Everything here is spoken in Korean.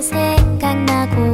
생각나고